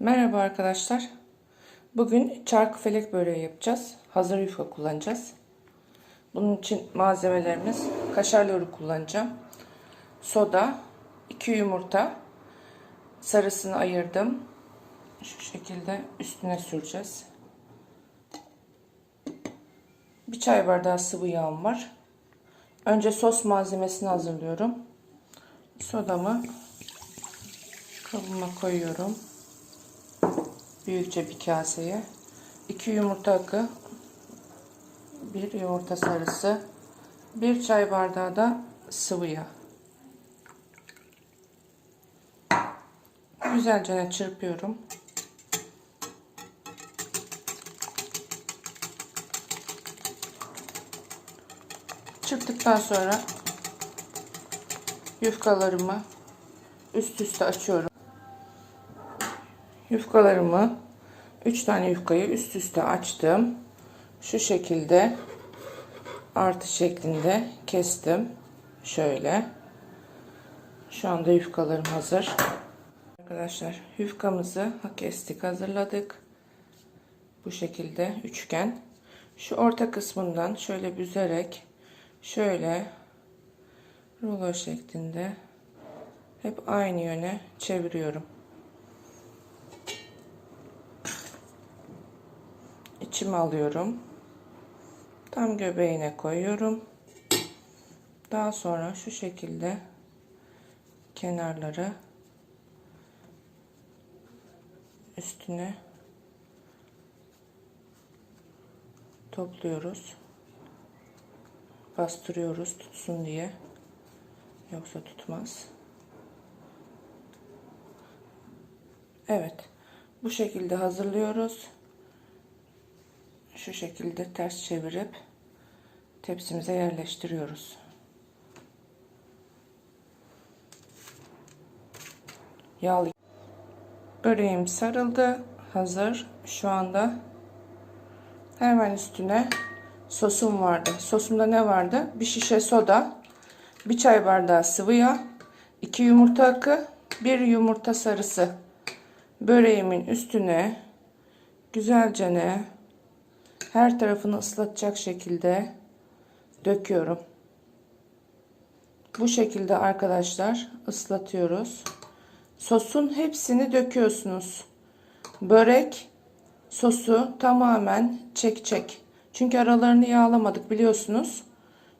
Merhaba arkadaşlar. Bugün çarkı felek böreği yapacağız. Hazır yufka kullanacağız. Bunun için malzemelerimiz kaşar loru kullanacağım. Soda, 2 yumurta. Sarısını ayırdım. Şu şekilde üstüne süreceğiz. Bir çay bardağı sıvı yağım var. Önce sos malzemesini hazırlıyorum. Sodamı kabıma koyuyorum. Büyükçe bir kaseye. 2 yumurta akı. 1 yumurta sarısı. 1 çay bardağı da sıvı yağ. Güzelce çırpıyorum. Çırptıktan sonra yufkalarımı üst üste açıyorum. Yufkalarımı 3 tane yufkayı üst üste açtım. Şu şekilde artı şeklinde kestim. Şöyle. Şu anda yufkalarım hazır. Arkadaşlar yufkamızı kestik hazırladık. Bu şekilde üçgen. Şu orta kısmından şöyle büzerek şöyle rulo şeklinde hep aynı yöne çeviriyorum. İçime alıyorum. Tam göbeğine koyuyorum. Daha sonra şu şekilde kenarları üstüne topluyoruz. Bastırıyoruz tutsun diye. Yoksa tutmaz. Evet. Bu şekilde hazırlıyoruz şu şekilde ters çevirip tepsimize yerleştiriyoruz. Yağlı böreğim sarıldı. Hazır. Şu anda hemen üstüne sosum vardı. Sosumda ne vardı? Bir şişe soda, bir çay bardağı sıvı yağ, iki yumurta akı, bir yumurta sarısı. Böreğimin üstüne güzelce ne her tarafını ıslatacak şekilde döküyorum. Bu şekilde arkadaşlar ıslatıyoruz. Sosun hepsini döküyorsunuz. Börek sosu tamamen çekecek. Çünkü aralarını yağlamadık biliyorsunuz.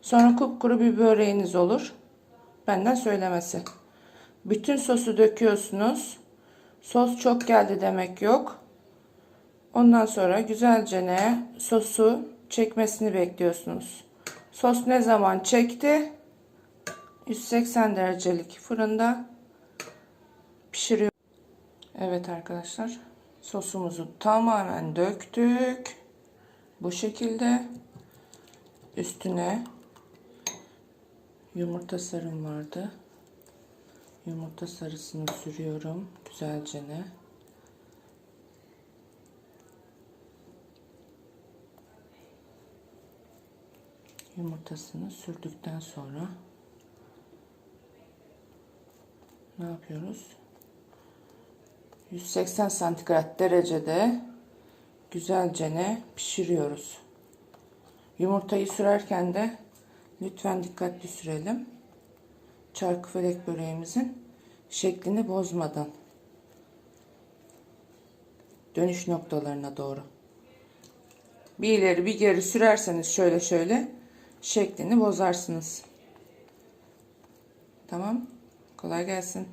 Sonra kupkuru bir böreğiniz olur. Benden söylemesi. Bütün sosu döküyorsunuz. Sos çok geldi demek yok. Ondan sonra güzelce ne sosu çekmesini bekliyorsunuz. Sos ne zaman çekti? 180 derecelik fırında pişiriyor. Evet arkadaşlar sosumuzu tamamen döktük. Bu şekilde üstüne yumurta sarım vardı. Yumurta sarısını sürüyorum güzelce ne. Yumurtasını sürdükten sonra ne yapıyoruz? 180 santigrat derecede güzelce ne pişiriyoruz. Yumurtayı sürerken de lütfen dikkatli sürelim. Çarkı felek böreğimizin şeklini bozmadan dönüş noktalarına doğru. Bir ileri bir geri sürerseniz şöyle şöyle şeklini bozarsınız. Tamam. Kolay gelsin.